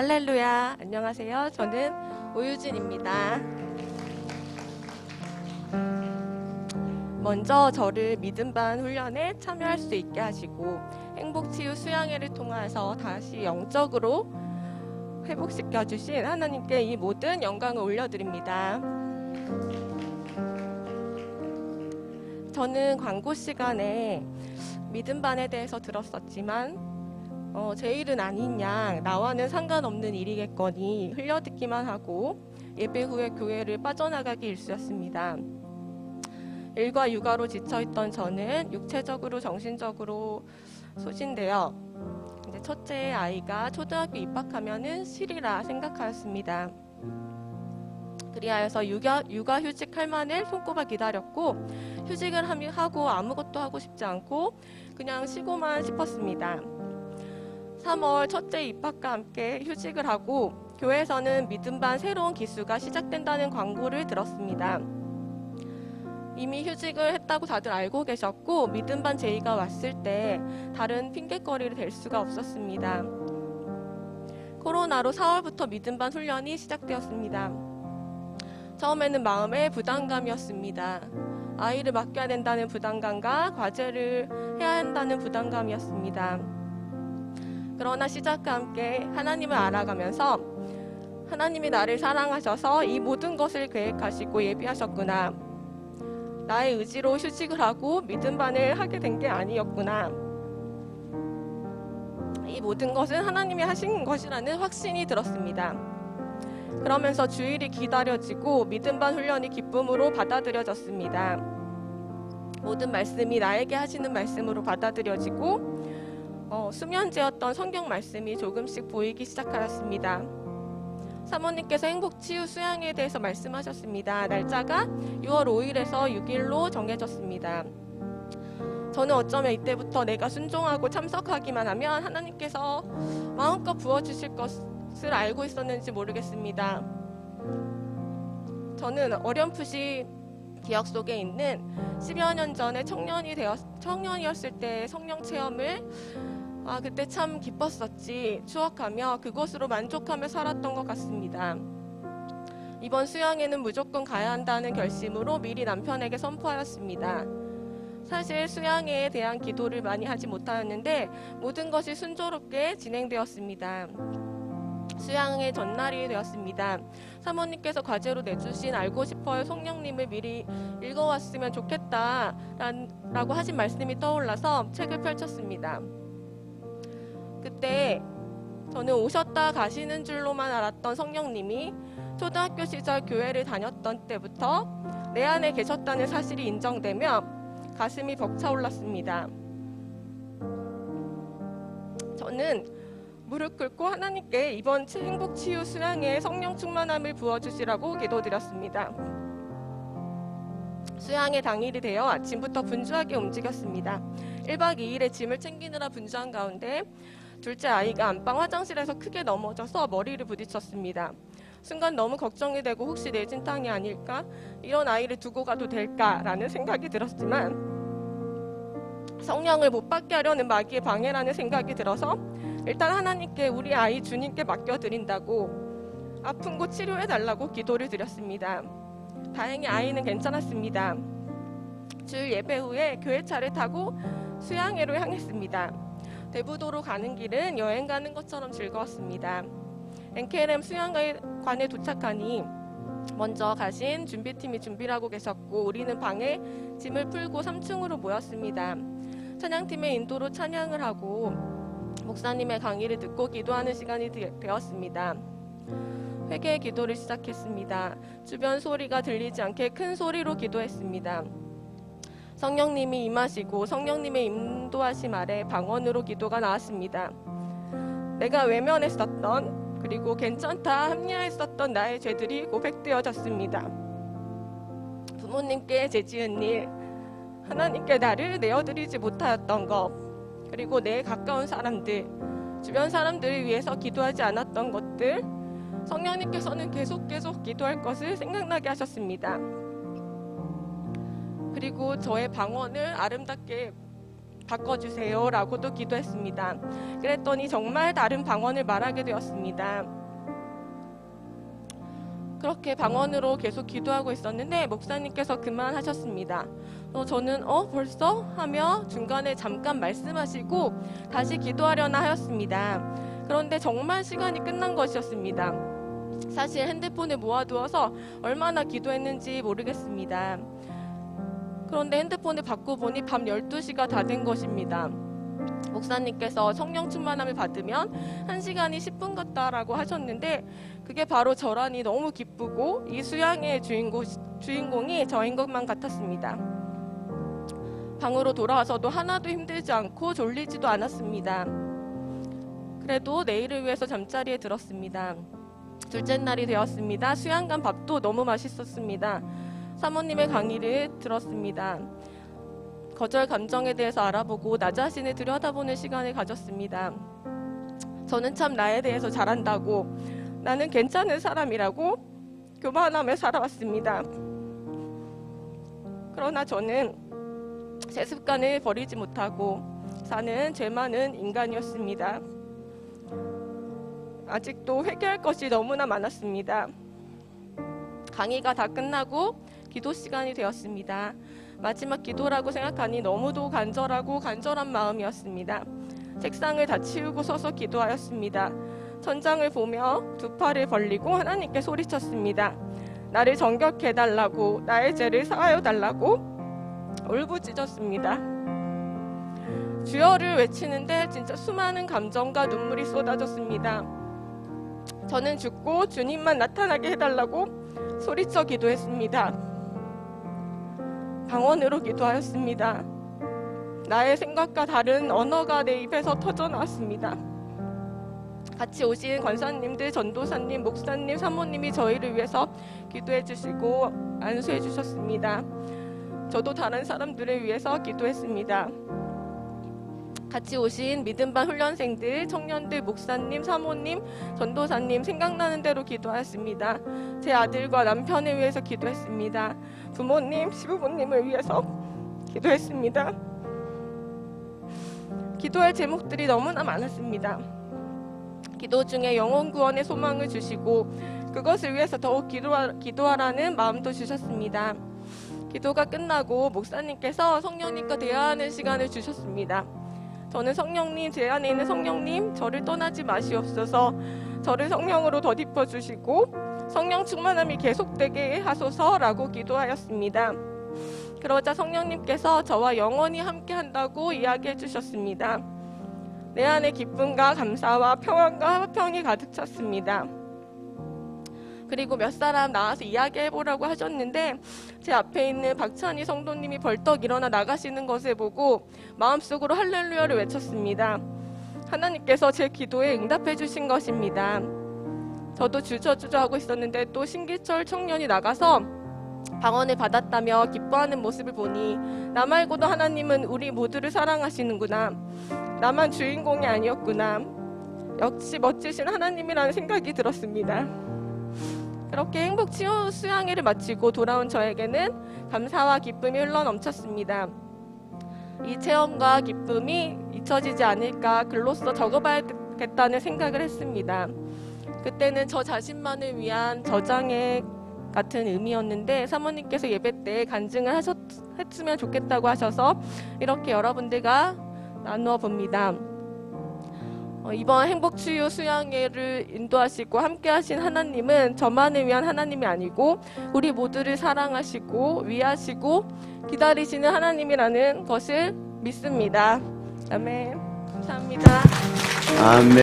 할렐루야. 안녕하세요. 저는 오유진입니다. 먼저 저를 믿음반 훈련에 참여할 수 있게 하시고 행복치유 수양회를 통해서 다시 영적으로 회복시켜 주신 하나님께 이 모든 영광을 올려드립니다. 저는 광고 시간에 믿음반에 대해서 들었었지만 어, 제 일은 아닌 양 나와는 상관없는 일이겠거니 흘려듣기만 하고 예배 후에 교회를 빠져나가기 일쑤였습니다. 일과 육아로 지쳐있던 저는 육체적으로 정신적으로 소진되어 이제 첫째 아이가 초등학교 입학하면은 실이라 생각하였습니다. 그리하여서 육아, 육아 휴직 할 만을 손꼽아 기다렸고 휴직을 하고 아무것도 하고 싶지 않고 그냥 쉬고만 싶었습니다. 3월 첫째 입학과 함께 휴직을 하고 교회에서는 믿음반 새로운 기수가 시작된다는 광고를 들었습니다. 이미 휴직을 했다고 다들 알고 계셨고 믿음반 제의가 왔을 때 다른 핑계거리를 댈 수가 없었습니다. 코로나로 4월부터 믿음반 훈련이 시작되었습니다. 처음에는 마음의 부담감이었습니다. 아이를 맡겨야 된다는 부담감과 과제를 해야 한다는 부담감이었습니다. 그러나 시작과 함께 하나님을 알아가면서 하나님이 나를 사랑하셔서 이 모든 것을 계획하시고 예비하셨구나. 나의 의지로 휴직을 하고 믿음반을 하게 된 게 아니었구나. 이 모든 것은 하나님이 하신 것이라는 확신이 들었습니다. 그러면서 주일이 기다려지고 믿음반 훈련이 기쁨으로 받아들여졌습니다. 모든 말씀이 나에게 하시는 말씀으로 받아들여지고 어, 수면제였던 성경 말씀이 조금씩 보이기 시작하였습니다. 사모님께서 행복치유 수양에 대해서 말씀하셨습니다. 날짜가 6월 5일에서 6일로 정해졌습니다. 저는 어쩌면 이때부터 내가 순종하고 참석하기만 하면 하나님께서 마음껏 부어주실 것을 알고 있었는지 모르겠습니다. 저는 어렴풋이 기억 속에 있는 10여 년 전에 청년이 되었, 청년이었을 때 성령 체험을 아, 그때 참 기뻤었지 추억하며 그것으로 만족하며 살았던 것 같습니다. 이번 수양에는 무조건 가야 한다는 결심으로 미리 남편에게 선포하였습니다. 사실 수양에 대한 기도를 많이 하지 못하였는데 모든 것이 순조롭게 진행되었습니다. 수양의 전날이 되었습니다. 사모님께서 과제로 내주신 알고 싶어요 성령님을 미리 읽어왔으면 좋겠다라고 하신 말씀이 떠올라서 책을 펼쳤습니다. 그때 저는 오셨다 가시는 줄로만 알았던 성령님이 초등학교 시절 교회를 다녔던 때부터 내 안에 계셨다는 사실이 인정되며 가슴이 벅차올랐습니다. 저는 무릎 꿇고 하나님께 이번 행복 치유 수양에 성령 충만함을 부어주시라고 기도드렸습니다. 수양의 당일이 되어 아침부터 분주하게 움직였습니다. 1박 2일의 짐을 챙기느라 분주한 가운데 둘째 아이가 안방 화장실에서 크게 넘어져서 머리를 부딪혔습니다. 순간 너무 걱정이 되고 혹시 내 진탕이 아닐까? 이런 아이를 두고 가도 될까라는 생각이 들었지만 성령을 못 받게 하려는 마귀의 방해라는 생각이 들어서 일단 하나님께 우리 아이 주님께 맡겨드린다고 아픈 곳 치료해 달라고 기도를 드렸습니다. 다행히 아이는 괜찮았습니다. 주일 예배 후에 교회 차를 타고 수양회로 향했습니다. 대부도로 가는 길은 여행 가는 것처럼 즐거웠습니다. NKLM 수양관에 도착하니 먼저 가신 준비팀이 준비를 하고 계셨고 우리는 방에 짐을 풀고 3층으로 모였습니다. 찬양팀의 인도로 찬양을 하고 목사님의 강의를 듣고 기도하는 시간이 되- 되었습니다. 회개의 기도를 시작했습니다. 주변 소리가 들리지 않게 큰 소리로 기도했습니다. 성령님이 임하시고 성령님의 인도하심 아래 방언으로 기도가 나왔습니다. 내가 외면했었던 그리고 괜찮다 합리화했었던 나의 죄들이 고백되어졌습니다. 부모님께 죄지은 일, 하나님께 나를 내어드리지 못하였던 것, 그리고 내 가까운 사람들, 주변 사람들을 위해서 기도하지 않았던 것들, 성령님께서는 계속 계속 기도할 것을 생각나게 하셨습니다. 그리고 저의 방언을 아름답게 바꿔주세요 라고도 기도했습니다. 그랬더니 정말 다른 방언을 말하게 되었습니다. 그렇게 방언으로 계속 기도하고 있었는데 목사님께서 그만하셨습니다. 어, 저는 어 벌써 하며 중간에 잠깐 말씀하시고 다시 기도하려나 하였습니다. 그런데 정말 시간이 끝난 것이었습니다. 사실 핸드폰에 모아두어서 얼마나 기도했는지 모르겠습니다. 그런데 핸드폰을 받고 보니 밤 12시가 다 된 것입니다. 목사님께서 성령 충만함을 받으면 1시간이 10분 같다라고 하셨는데 그게 바로 저라니 너무 기쁘고 이 수양의 주인공, 주인공이 저인 것만 같았습니다. 방으로 돌아와서도 하나도 힘들지 않고 졸리지도 않았습니다. 그래도 내일을 위해서 잠자리에 들었습니다. 둘째 날이 되었습니다. 수양간 밥도 너무 맛있었습니다. 사모님의 강의를 들었습니다. 거절 감정에 대해서 알아보고 나 자신을 들여다보는 시간을 가졌습니다. 저는 참 나에 대해서 잘한다고 나는 괜찮은 사람이라고 교만함에 살아왔습니다. 그러나 저는 제 습관을 버리지 못하고 사는 죄 많은 인간이었습니다. 아직도 회개할 것이 너무나 많았습니다. 강의가 다 끝나고 기도 시간이 되었습니다. 마지막 기도라고 생각하니 너무도 간절하고 간절한 마음이었습니다. 책상을 다 치우고 서서 기도하였습니다. 천장을 보며 두 팔을 벌리고 하나님께 소리쳤습니다. 나를 정결케 해달라고 나의 죄를 사하여 달라고 울부짖었습니다. 주여를 외치는데 진짜 수많은 감정과 눈물이 쏟아졌습니다. 저는 죽고 주님만 나타나게 해달라고 소리쳐 기도했습니다. 방언으로 기도하였습니다. 나의 생각과 다른 언어가 내 입에서 터져 나왔습니다. 같이 오신 권사님들, 전도사님, 목사님, 사모님이 저희를 위해서 기도해 주시고 안수해 주셨습니다. 저도 다른 사람들을 위해서 기도했습니다. 같이 오신 믿음반 훈련생들, 청년들, 목사님, 사모님, 전도사님 생각나는 대로 기도하였습니다. 제 아들과 남편을 위해서 기도했습니다. 부모님, 시부모님을 위해서 기도했습니다. 기도할 제목들이 너무나 많았습니다. 기도 중에 영혼 구원의 소망을 주시고 그것을 위해서 더욱 기도하, 기도하라는 마음도 주셨습니다. 기도가 끝나고 목사님께서 성령님과 대화하는 시간을 주셨습니다. 저는 성령님 제 안에 있는 성령님 저를 떠나지 마시옵소서 저를 성령으로 덧입혀 주시고 성령 충만함이 계속되게 하소서라고 기도하였습니다. 그러자 성령님께서 저와 영원히 함께 한다고 이야기해 주셨습니다. 내 안에 기쁨과 감사와 평안과 화평이 가득 찼습니다. 그리고 몇 사람 나와서 이야기해 보라고 하셨는데 제 앞에 있는 박찬희 성도님이 벌떡 일어나 나가시는 것을 보고 마음속으로 할렐루야를 외쳤습니다. 하나님께서 제 기도에 응답해 주신 것입니다. 저도 주저주저 하고 있었는데 또 신기철 청년이 나가서 방언을 받았다며 기뻐하는 모습을 보니 나 말고도 하나님은 우리 모두를 사랑하시는구나. 나만 주인공이 아니었구나. 역시 멋지신 하나님이라는 생각이 들었습니다. 그렇게 행복 치유 수양회를 마치고 돌아온 저에게는 감사와 기쁨이 흘러 넘쳤습니다. 이 체험과 기쁨이 잊혀지지 않을까 글로써 적어봐야겠다는 생각을 했습니다. 그때는 저 자신만을 위한 저장의 같은 의미였는데 사모님께서 예배 때 간증을 하셨, 했으면 좋겠다고 하셔서 이렇게 여러분들과 나누어 봅니다. 어, 이번 행복치유 수양회를 인도하시고 함께하신 하나님은 저만을 위한 하나님이 아니고 우리 모두를 사랑하시고 위하시고 기다리시는 하나님이라는 것을 믿습니다. 아멘. 감사합니다. 아멘.